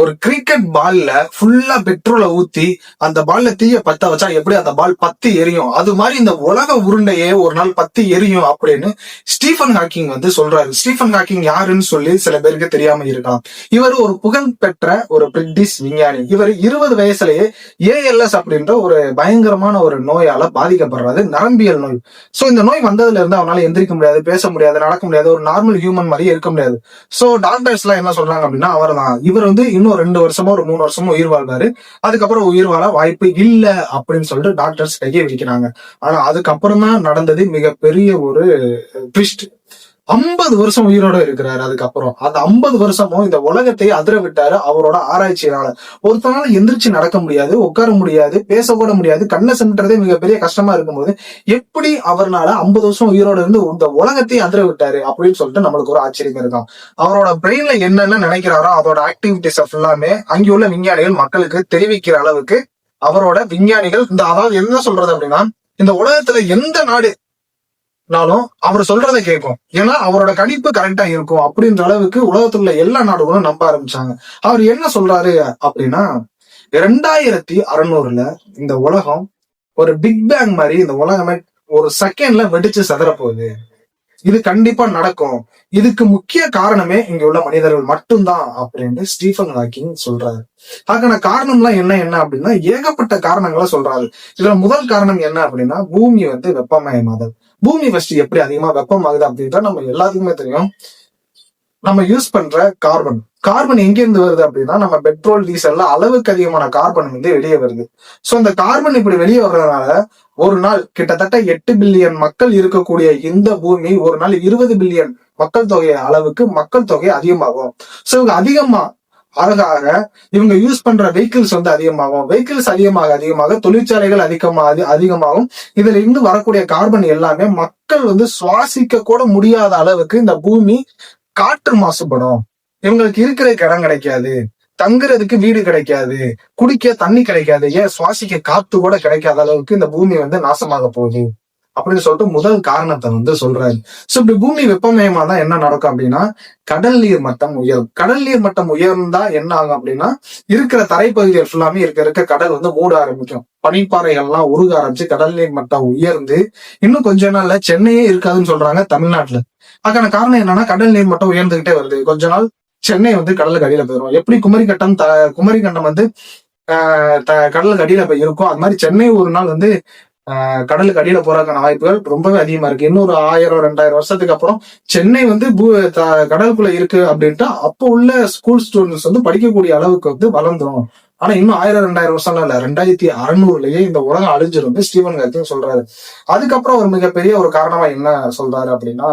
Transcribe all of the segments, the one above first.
ஒரு கிரிக்கெட் பால்ல ஃபுல்லா பெட்ரோலை ஊத்தி அந்த பால்ல தீய பத்த வச்சா எப்படி அந்த பால் பத்தி எரியும்? அது மாதிரி இந்த உலக உருண்டையே ஒரு நாள் பத்தி எரியும் அப்படின்னு ஸ்டீஃபன் ஹாக்கிங் வந்து சொல்றாரு. ஸ்டீஃபன் ஹாக்கிங் யாருன்னு சொல்லி சில பேருக்கு தெரியாம இருக்கலாம். இவர் ஒரு புகழ்பெற்ற ஒரு பிரிட்டிஷ் விஞ்ஞானி. இவர் இருபது வயசுலயே ஏஎல்எஸ் அப்படின்ற ஒரு பயங்கரமான ஒரு நோயால பாதிக்கப்படுறாரு. நரம்பியல் நோய். சோ இந்த நோய் வந்ததுல இருந்து அவனால எந்திரிக்க முடியாது பேச முடியாது நடக்க முடியாது. ஒரு நார்மல் ஹியூமன் மாதிரி இருக்க முடியாது. சோ டாக்டர்ஸ் எல்லாம் என்ன சொல்றாங்க அப்படின்னா அவர் தான் இவர் வந்து இன்னும் ரெண்டு வருஷமோ ஒரு மூணு வருஷமோ உயிர் வாழ்வாரு அதுக்கப்புறம் உயிர் வாழ வாய்ப்பு இல்லை அப்படின்னு சொல்லிட்டு டாக்டர்ஸ் கையை வைக்கிறாங்க ஆனா அதுக்கப்புறம் தான் நடந்தது மிகப்பெரிய ஒரு ட்விஸ்ட் ஐம்பது வருஷம் உயிரோட இருக்கிறாரு அதுக்கப்புறம். அந்த ஐம்பது வருஷமும் இந்த உலகத்தை அதிர விட்டாரு அவரோட ஆராய்ச்சியினால. ஒருத்தனால எந்திரிச்சு நடக்க முடியாது உட்கார முடியாது பேச கூட முடியாது கண்ணை சென்றதே மிகப்பெரிய கஷ்டமா இருக்கும்போது எப்படி அவர்னால ஐம்பது வருஷம் உயிரோட இருந்து இந்த உலகத்தை அதிர விட்டாரு அப்படின்னு சொல்லிட்டு நம்மளுக்கு ஒரு ஆச்சரியம் இருக்கும். அவரோட பிரெயின்ல என்னென்ன நினைக்கிறாரோ அதோட ஆக்டிவிட்டிஸ் எல்லாமே அங்குள்ள விஞ்ஞானிகள் மக்களுக்கு தெரிவிக்கிற அளவுக்கு அவரோட விஞ்ஞானிகள் இந்த அதாவது என்ன சொல்றது அப்படின்னா இந்த உலகத்துல எந்த நாடு நாளும் அவர் சொல்றதை கேட்கும். ஏன்னா அவரோட கணிப்பு கரெக்டா இருக்கும் அப்படின்ற அளவுக்கு உலகத்துல உள்ள எல்லா நாடுகளும் நம்ப ஆரம்பிச்சாங்க. அவர் என்ன சொல்றாரு அப்படின்னா ரெண்டாயிரத்தி அறுநூறுல இந்த உலகம் ஒரு பிக் பேங் மாதிரி இந்த உலகமே ஒரு செகண்ட்ல வெடிச்சு செதற போகுது இது கண்டிப்பா நடக்கும். இதுக்கு முக்கிய காரணமே இங்க உள்ள மனிதர்கள் மட்டும்தான் அப்படின்னு ஸ்டீஃபன் ஹாக்கிங் சொல்றாரு. அதுக்கான காரணம்லாம் என்ன என்ன அப்படின்னா ஏகப்பட்ட காரணங்களை சொல்றாரு. இதுல முதல் காரணம் என்ன அப்படின்னா பூமி வந்து வெப்பமயமாதல். பூமி ஃபர்ஸ்ட் எப்படி அதிகமா வெப்பமாகுது அப்படின்னா நம்ம எல்லாத்துக்குமே தெரியும். நம்ம யூஸ் பண்ற கார்பன் கார்பன் எங்க இருந்து வருது அப்படின்னா நம்ம பெட்ரோல் டீசல்ல அளவுக்கு அதிகமான கார்பன் வந்து வெளியே வருது. சோ அந்த கார்பன் இப்படி வெளியே வர்றதுனால ஒரு நாள் கிட்டத்தட்ட எட்டு பில்லியன் மக்கள் இருக்கக்கூடிய இந்த பூமி ஒரு நாள் இருபது பில்லியன் மக்கள் தொகை அளவுக்கு மக்கள் தொகை அதிகமாகும். சோ இவங்க அதிகமா ஆக ஆக இவங்க யூஸ் பண்ற வெஹிக்கிள்ஸ் வந்து அதிகமாகும். வெஹிக்கிள்ஸ் அதிகமாக அதிகமாக தொழிற்சாலைகள் அதிகமாக அதிகமாகும். இதுல இருந்து வரக்கூடிய கார்பன் எல்லாமே மக்கள் வந்து சுவாசிக்க கூட முடியாத அளவுக்கு இந்த பூமி காற்று மாசுபடும். இவங்களுக்கு இருக்கிற இடம் கிடைக்காது. தங்குறதுக்கு வீடு கிடைக்காது. குடிக்க தண்ணி கிடைக்காது. ஏன்? சுவாசிக்க காத்து கூட கிடைக்காத அளவுக்கு இந்த பூமி வந்து நாசமாக போகுது. அப்படின்னு சொல்லிட்டு முதல் காரணத்தை வந்து சொல்றாரு. சோ இப்படி பூமி வெப்பமயமா தான் என்ன நடக்கும் அப்படின்னா கடல் நீர் மட்டம் உயரும். கடல் நீர் மட்டம் உயர்ந்தா என்ன ஆகும் அப்படின்னா இருக்கிற தரைப்பகுதிகள் ஃபுல்லாமே இருக்க இருக்க கடல் வந்து மூட ஆரம்பிக்கும். பனிப்பாறைகள்லாம் உருக ஆரம்பிச்சு கடல் நீர் மட்டம் உயர்ந்து இன்னும் கொஞ்ச நாள்ல சென்னையே இருக்காதுன்னு சொல்றாங்க தமிழ்நாட்டுல. அதுக்கான காரணம் என்னன்னா கடல் நீர் மட்டம் உயர்ந்துகிட்டே வருது. கொஞ்ச நாள் சென்னை வந்து கடலுக்கு அடியில போயிடும் எப்படி குமரி கட்டம் த குமரி கண்டம் வந்து ஆஹ் த- கடலுக்கு அடியில போய் இருக்கும் அது மாதிரி சென்னை ஒரு நாள் வந்து கடலுக்கு அடியில போறதுக்கான வாய்ப்புகள் ரொம்பவே அதிகமா இருக்கு. இன்னொரு ஆயிரம் ரெண்டாயிரம் வருஷத்துக்கு அப்புறம் சென்னை வந்து பூ த- கடலுக்குள்ள இருக்கு அப்படின்ட்டு அப்போ உள்ள ஸ்கூல் ஸ்டூடெண்ட்ஸ் வந்து படிக்கக்கூடிய அளவுக்கு வந்து வளர்ந்துடும் ஆனா இன்னும் ஆயிரம் ரெண்டாயிரம் வருஷம்லாம் இல்ல. ரெண்டாயிரத்தி அறுநூறுலயே இந்த உலகம் அழிஞ்சிரும் ஸ்டீவன் ஹாக்கிங் சொல்றாரு. அதுக்கப்புறம் ஒரு மிகப்பெரிய ஒரு காரணமா என்ன சொல்றாரு அப்படின்னா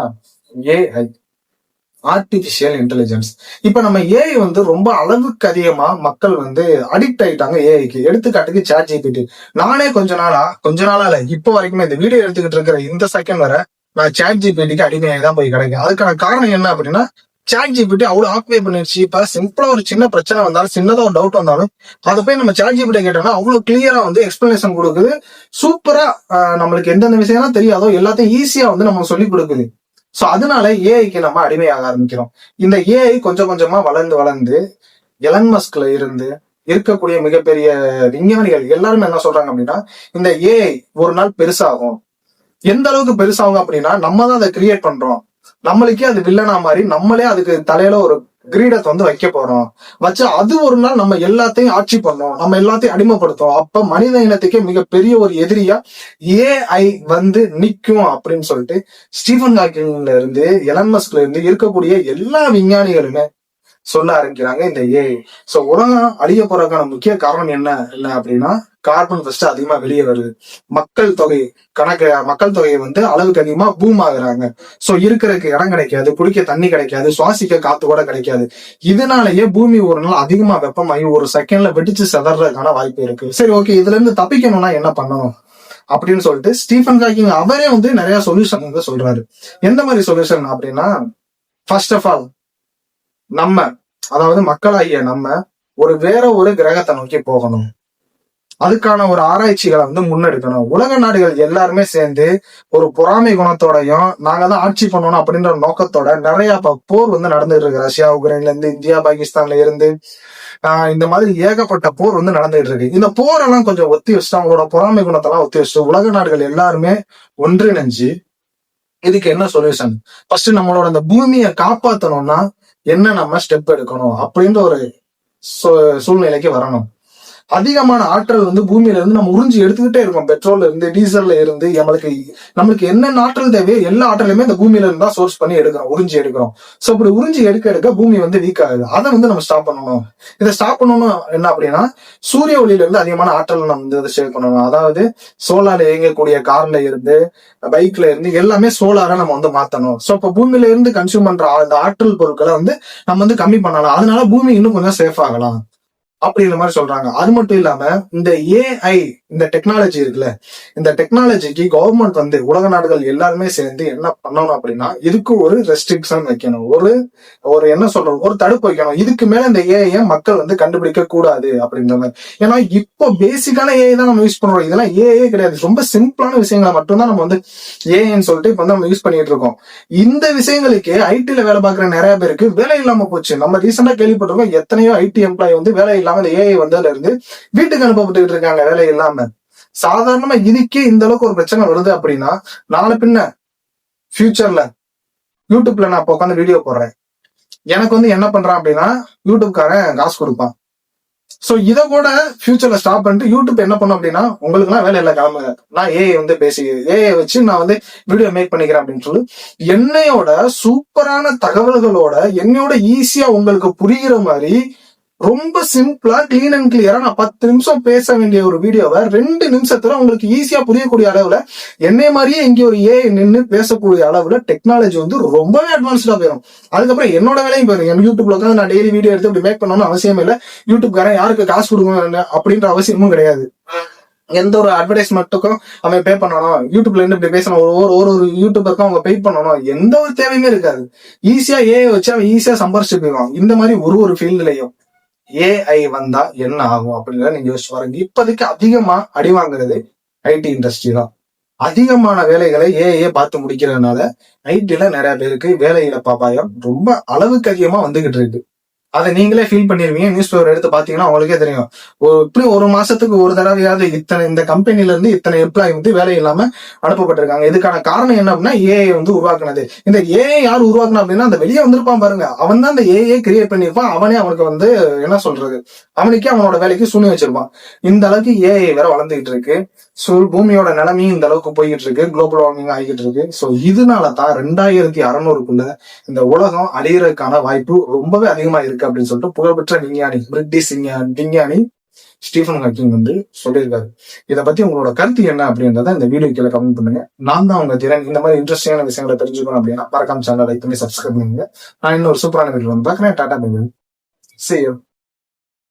ஏஐ ஆர்டிபிஷியல் இன்டெலிஜென்ஸ் இப்போ நம்ம ஏஐ வந்து ரொம்ப அளவுக்கு அதிகமா மக்கள் வந்து அடிக்ட் ஆயிட்டாங்க ஏஐக்கு எடுத்துக்காட்டுக்கு சேட் ஜிபிடி நானே கொஞ்ச நாளா கொஞ்ச நாளா இல்ல இப்போ வரைக்குமே இந்த வீடியோ எடுத்துக்கிட்டு இருக்கிற இந்த செகண்ட் வரை நான் சாட் ஜிபிடிக்கு அடிமையாகி தான் போய் கிடைக்கும் அதுக்கான காரணம் என்ன அப்படின்னா சாட் ஜிபிடி அவ்வளோ ஆக்குபை பண்ணிடுச்சு. இப்போ சிம்பிளா ஒரு சின்ன பிரச்சனை வந்தாலும் சின்னதாக ஒரு டவுட் வந்தாலும் அதை போய் நம்ம சாட் ஜிபிடி கேட்டோம்னா அவ்வளோ கிளியரா வந்து எக்ஸ்பிளனேஷன் கொடுக்குது. சூப்பரா நம்மளுக்கு எந்தெந்த விஷயம்லாம் தெரியாதோ எல்லாத்தையும் ஈஸியா வந்து நம்ம சொல்லி கொடுக்குது. ஸோ அதனால ஏஐக்கு நம்ம அடிமையாக ஆரம்பிக்கிறோம். இந்த ஏஐ கொஞ்சம் கொஞ்சமா வளர்ந்து வளர்ந்து எலன் மஸ்க்ல இருந்து இருக்கக்கூடிய மிகப்பெரிய விஞ்ஞானிகள் எல்லாருமே என்ன சொல்றாங்க அப்படின்னா இந்த ஏஐ ஒரு நாள் பெருசாகும். எந்த அளவுக்கு பெருசாகும் அப்படின்னா நம்ம தான் அதை கிரியேட் பண்றோம். நம்மளுக்கே அது வில்லனா மாதிரி நம்மளே அதுக்கு தலையில ஒரு கிரீடத்தை வந்து வைக்க போறோம். வச்சு அது ஒரு நாள் நம்ம எல்லாத்தையும் ஆட்சி பண்ணோம். நம்ம எல்லாத்தையும் அடிமைப்படுத்தும். அப்ப மனித இனத்துக்கே மிகப்பெரிய ஒரு எதிரியா ஏஐ வந்து நிக்கும் அப்படின்னு சொல்லிட்டு ஸ்டீஃபன் ஹாக்கிங்ல இருந்து எலன் இருந்து இருக்கக்கூடிய எல்லா விஞ்ஞானிகளுமே சொல்ல ஆரம்பிக்கிறாங்க இந்த ஏஐ சோ உலகம் அழிய போறதுக்கான முக்கிய காரணம் என்ன? என்ன அப்படின்னா கார்பன் ஃபர்ஸ்ட் அதிகமா வெளியே வருது. மக்கள் தொகை கணக்கு மக்கள் தொகையை வந்து அளவுக்கு அதிகமா பூம் ஆகுறாங்க. சோ இருக்கிறதுக்கு இடம் கிடைக்காது குடிக்க தண்ணி கிடைக்காது சுவாசிக்க காத்து கூட கிடைக்காது. இதனாலயே பூமி ஒரு நாள் அதிகமா வெப்பமாகி ஒரு செகண்ட்ல வெடிச்சு செதறதுக்கான வாய்ப்பு இருக்கு. சரி ஓகே இதுல இருந்து தப்பிக்கணும்னா என்ன பண்ணணும்? அப்படின்னு சொல்லிட்டு ஸ்டீஃபன் ஹாக்கிங் அவரே வந்து நிறைய சொல்யூஷன் வந்து சொல்றாரு. எந்த மாதிரி சொல்யூஷன் அப்படின்னா ஃபர்ஸ்ட் ஆஃப் ஆல் நம்ம அதாவது மக்களாகிய நம்ம ஒரு வேற ஒரு கிரகத்தை நோக்கி போகணும். அதுக்கான ஒரு ஆராய்ச்சிகளை வந்து முன்னெடுக்கணும். உலக நாடுகள் எல்லாருமே சேர்ந்து ஒரு பொறாமை குணத்தோடையும் நாங்க தான் ஆட்சி பண்ணணும் அப்படின்ற நோக்கத்தோட நிறைய போர் வந்து நடந்துட்டு இருக்கு. ரஷ்யா உக்ரைன்ல இருந்து இந்தியா பாகிஸ்தான்ல இருந்து ஆஹ் இந்த மாதிரி ஏகப்பட்ட போர் வந்து நடந்துட்டு இருக்கு. இந்த போரெல்லாம் கொஞ்சம் ஒத்தி வச்சுட்டு அவங்களோட பொறாமை குணத்தெல்லாம் ஒத்தி வச்சுட்டு உலக நாடுகள் எல்லாருமே ஒன்றிணைஞ்சு இதுக்கு என்ன சொல்யூஷன் ஃபர்ஸ்ட் நம்மளோட அந்த பூமியை காப்பாத்தணும்னா என்ன நம்ம ஸ்டெப் எடுக்கணும் அப்படின்ற ஒரு சூ- சூழ்நிலைக்கு வரணும். அதிகமான ஆற்றல் வந்து பூமியில இருந்து நம்ம உறிஞ்சி எடுத்துக்கிட்டே இருக்கோம். பெட்ரோல்ல இருந்து டீசல்ல இருந்து நம்மளுக்கு நம்மளுக்கு என்னென்ன ஆற்றல் தேவையோ எல்லா ஆற்றலுமே இந்த பூமியில இருந்து தான் சோர்ஸ் பண்ணி எடுக்கிறோம் உறிஞ்சி எடுக்கிறோம். சோ இப்படி உறிஞ்சி எடுக்க எடுக்க பூமி வந்து வீக் ஆகுது. அதை வந்து நம்ம ஸ்டாப் பண்ணணும். இதை ஸ்டாப் பண்ணணும் என்ன அப்படின்னா சூரிய ஒளியில இருந்து அதிகமான ஆற்றல் நம்ம வந்து இதை சேவ் பண்ணணும். அதாவது சோலார்ல இயங்கக்கூடிய கார்ல இருந்து பைக்ல இருந்து எல்லாமே சோலாரை நம்ம வந்து மாத்தணும். சோ இப்ப பூமியில இருந்து கன்சியூம் பண்ற அந்த ஆற்றல் பொருட்களை வந்து நம்ம வந்து கம்மி பண்ணலாம். அதனால பூமி இன்னும் கொஞ்சம் சேஃப் ஆகலாம். அப்படிங்கிற மாதிரி சொல்றாங்க. அது மட்டும் இல்லாம இந்த ஏஐ இந்த டெக்னாலஜி இருக்குல்ல இந்த டெக்னாலஜிக்கு கவர்மெண்ட் வந்து உலக நாடுகள் எல்லாருமே சேர்ந்து என்ன பண்ணணும் அப்படின்னா இதுக்கு ஒரு ரெஸ்ட்ரிக்ஷன் வைக்கணும். ஒரு ஒரு என்ன சொல்றது ஒரு தடுப்பு வைக்கணும். இதுக்கு மேல இந்த ஏஐ மக்கள் வந்து கண்டுபிடிக்க கூடாது அப்படின்ற மாதிரி. ஏன்னா இப்போ பேசிக்கான ஏஐ தான் நம்ம யூஸ் பண்றோம். இதெல்லாம் ஏஐ கிடையாது. ரொம்ப சிம்பிளான விஷயங்களை மட்டும்தான் நம்ம வந்து ஏஐன்னு சொல்லிட்டு இப்போ வந்து நம்ம யூஸ் பண்ணிட்டு இருக்கோம். இந்த விஷயங்களுக்கு ஐடில வேலை பார்க்குற நிறைய பேருக்கு வேலை இல்லாம போச்சு. நம்ம ரீசெண்டா கேள்விப்பட்டிருக்கோம் எத்தனையோ ஐடி எம்ப்ளாயி வந்து வேலை இல்லாம இந்த ஏஐ வந்ததுல இருந்து வீட்டுக்கு அனுப்பப்பட்டு இருக்காங்க. வேலை இல்லாம. சாதாரணமா இதுக்கே இந்த அளவுக்கு ஒரு பிரச்சனை வருது அப்படின்னா நாளை பின்ன ஃபியூச்சர்ல யூடியூப்ல நான் இப்போ உட்காந்து வீடியோ போடுறேன். எனக்கு வந்து என்ன பண்றான் அப்படின்னா யூடியூப்காரன் காசு கொடுப்பான். சோ இத கூட ஃபியூச்சர்ல ஸ்டாப் பண்ணிட்டு யூடியூப் என்ன பண்ணும் அப்படின்னா உங்களுக்கு எல்லாம் வேலை இல்ல கிளம்புங்க. நான் ஏஐ வந்து பேசி ஏஐ வச்சு நான் வந்து வீடியோ மேக் பண்ணிக்கிறேன் அப்படின்னு சொல்லி என்னையோட சூப்பரான தகவல்களோட என்னையோட ஈஸியா உங்களுக்கு புரிகிற மாதிரி ரொம்ப சிம்பிளா கிளீன் அண்ட் கிளியரா நான் பத்து நிமிஷம் பேச வேண்டிய ஒரு வீடியோவை ரெண்டு நிமிஷத்துல உங்களுக்கு ஈஸியா புரியக்கூடிய அளவுல என்னை மாதிரியே இங்க ஒரு ஏ நின்னு பேசக்கூடிய அளவுல டெக்னாலஜி வந்து ரொம்பவே அட்வான்ஸ்டா போயிடும் அதுக்கப்புறம் என்னோட வேலையும் போயிடும் என் யூடியூப்ல உட்காந்து நான் டெய்லி வீடியோ எடுத்து இப்படி மேக் பண்ணணும்னு அவசியம் இல்லை. யூடியூப்காரன் யாருக்கு காசு கொடுக்கணும் அப்படின்ற அவசியமும் கிடையாது. எந்த ஒரு அட்வர்டைஸ்மெண்ட்டுக்கும் அவன் பே பண்ணணும். யூடியூப்ல இருந்து இப்படி பேசணும் ஒரு ஒரு ஒரு ஒரு யூடியூபருக்கும் அவங்க பே பண்ணணும். எந்த ஒரு தேவையுமே இருக்காது. ஈஸியா ஏ வச்சு அவன் ஈஸியா சம்பாரிச்சு போயிடும் இந்த மாதிரி ஒரு ஒரு ஃபீல்டுலயும் ஏஐ வந்தா என்ன ஆகும் அப்படின்றத நீங்க யோசிச்சு பாருங்க. இப்போதைக்கு அதிகமா அடி வாங்குறது ஐடி இண்டஸ்ட்ரி தான். அதிகமான வேலைகளை ஏஐ பார்த்து முடிக்கிறதுனால ஐடில நிறைய பேருக்கு வேலை இழப்பாபாயம் ரொம்ப அளவுக்கு அதிகமா வந்துகிட்டு இருக்கு. அதை நீங்களே ஃபீல் பண்ணிருவீங்க. நியூஸ் பேப்பர் எடுத்து பாத்தீங்கன்னா உங்களுக்கே தெரியும். ஒரு இப்படி ஒரு மாசத்துக்கு ஒரு தடவையாவது இத்தனை இந்த கம்பெனில இருந்து இத்தனை எம்ப்ளாயி வந்து வேலை இல்லாம அனுப்பப்பட்டிருக்காங்க. இதுக்கான காரணம் என்ன அப்படின்னா ஏஐ வந்து உருவாக்குனது. இந்த ஏஐ யார் உருவாக்குனா அப்படின்னா அந்த வெளியே வந்திருப்பான் பாருங்க. அவன் தான் அந்த ஏஐ கிரியேட் பண்ணிருப்பான் அவனே அவனுக்கு வந்து என்ன சொல்றது? அவனுக்கே அவனோட வேலைக்கு சூனி வச்சிருப்பான். இந்த அளவுக்கு ஏஐ வேற வளர்ந்துகிட்டு இருக்கு. ஸோ பூமியோட நிலைமையும் இந்த அளவுக்கு போய்கிட்டு இருக்கு. குளோபல் வார்மிங் ஆகிட்டு இருக்கு. ஸோ இதனால தான் ரெண்டாயிரத்தி அறநூறுக்குள்ள இந்த உலகம் அழியறதுக்கான வாய்ப்பு ரொம்பவே அதிகமா இருக்கு அப்படின்னு சொல்லிட்டு புகழ்பெற்ற விஞ்ஞானி பிரிட்டிஷ் விஞ்ஞானி விஞ்ஞானி ஸ்டீஃபன் ஹாக்கிங் வந்து சொல்லியிருக்காரு. இதை பத்தி உங்களோட கருத்து என்ன அப்படின்றத இந்த வீடியோ கீழே கமெண்ட் பண்ணுங்க. நான் தான் உங்க திறன். இந்த மாதிரி இன்ட்ரெஸ்டிங்கான விஷயங்களை தெரிஞ்சுக்கணும் அப்படின்னா மறக்காம சேனல் லைக் பண்ணி சப்ஸ்கிரைப் பண்ணுங்க. நான் இன்னொரு சூப்பரான வீடியோ வந்து பார்க்குறேன். டாடா பேபி சரி